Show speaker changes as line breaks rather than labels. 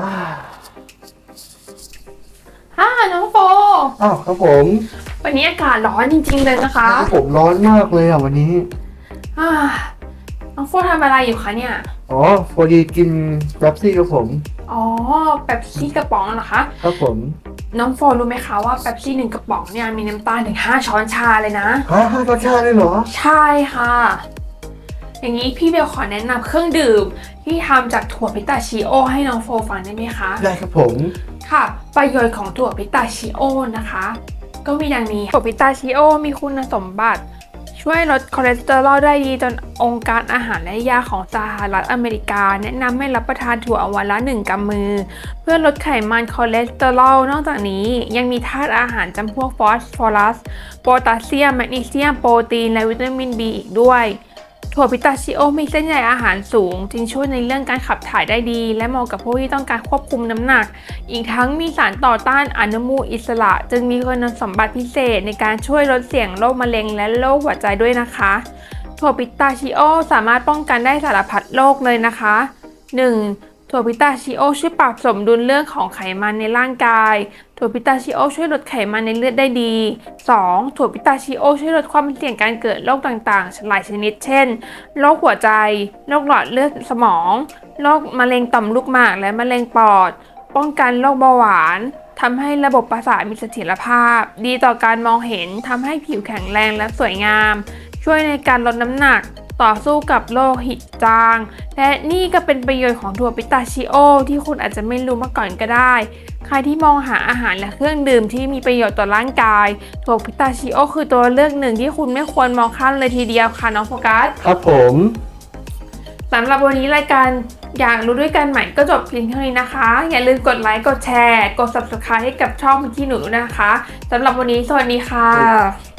อ่า
ฮ่าน้องโฟ
อ้าวครับผม
วันนี้อากาศร้อนจริง ๆ เลยนะคะ
ครับผมร้อนมากเลยอะวันนี้
อ่าน้องโฟทำอะไรอยู่คะเนี่ย
อ๋อพอดีกินแป๊บซี่ครับผม
อ๋อแป๊บซี่กระป๋องเหรอคะ
ครับผม
น้องโฟรู้ไหมคะว่าแป๊บซี่หนึ่งกระป๋องเนี่ยมีน้ำตาลถึง5ช้อนชาเลยนะ
ฮะห้ารสชาติเลยเหรอ
ใช่ค่ะ อย่างนี้พี่เบลขอแนะนำเครื่องดื่ม ที่ทำจากถั่วพิตาชิโอ ให้น้องโฟฟังได้ไหมคะ
ได้ครับผม
ค่ะ ประโยชน์ของถั่วพิตาชิโอนะคะ ก็มีดังนี้ถั่วพิตาชิโอ มีคุณสมบัติ ช่วยลดคอเลสเตอรอลได้ดีจนองค์การอาหารและยาของสหรัฐอเมริกา แนะนำให้รับประทานถั่ววันละ1กำมือ เพื่อลดไขมันคอเลสเตอรอลนอกจากนี้ยังมีธาตุอาหารจำพวกฟอสฟอรัสโพแทสเซียมแมกนีเซียมโปรตีนและวิตามิน B อีกด้วย ถั่วพิตาชิโอมีเส้นใยอาหารสูง จึงช่วยในเรื่องการขับถ่ายได้ดี และเหมาะกับผู้ที่ต้องการควบคุมน้ำหนัก อีกทั้งมีสารต่อต้านอนุมูลอิสระ จึงมีคุณสมบัติพิเศษในการช่วยลดเสี่ยงโรคมะเร็งและโรคหัวใจด้วยนะคะถั่วพิตาชิโอสามารถป้องกันได้สารพัดโรคเลยนะคะ 1. ถั่วพิตาชิโอช่วยปรับสมดุลเรื่องของไขมันในร่างกาย ถั่วพิตาชิโอช่วยลดไขมันในเลือดได้ดี 2. ถั่วพิตาชิโอช่วยลดความเสี่ยงการเกิดโรคต่างๆ หลายชนิด เช่น โรคหัวใจ โรคหลอดเลือดสมอง โรคมะเร็งต่อมลูกหมากและมะเร็งปอด ป้องกันโรคเบาหวานทำให้ระบบประสาทมีเสถียรภาพ ดีต่อการมองเห็น ทำให้ผิวแข็งแรงและสวยงาม ช่วยในการลดน้ำหนัก ต่อสู้กับโรคหิดจาง และนี่ก็เป็นประโยชน์ของถั่วพิตาชิโอ ที่คุณอาจจะไม่รู้มาก่อนก็ได้ ใครที่มองหาอาหารและเครื่องดื่มที่มีประโยชน์ต่อร่างกาย ถั่วพิตาชิโอ คือตัวเลือกหนึ่งที่คุณไม่ควรมองข้ามเลยทีเดียวค่ะน้องโฟกัส
ครับผม
สำหรับวันนี้รายการอยากรู้ด้วยกันใหม่ก็จบเพียงเท่านี้นะคะ อย่าลืมกดไลค์กดแชร์ กด subscribe ให้กับช่องพิกกี้หนูนะคะสำหรับวันนี้สวัสดีค่ะ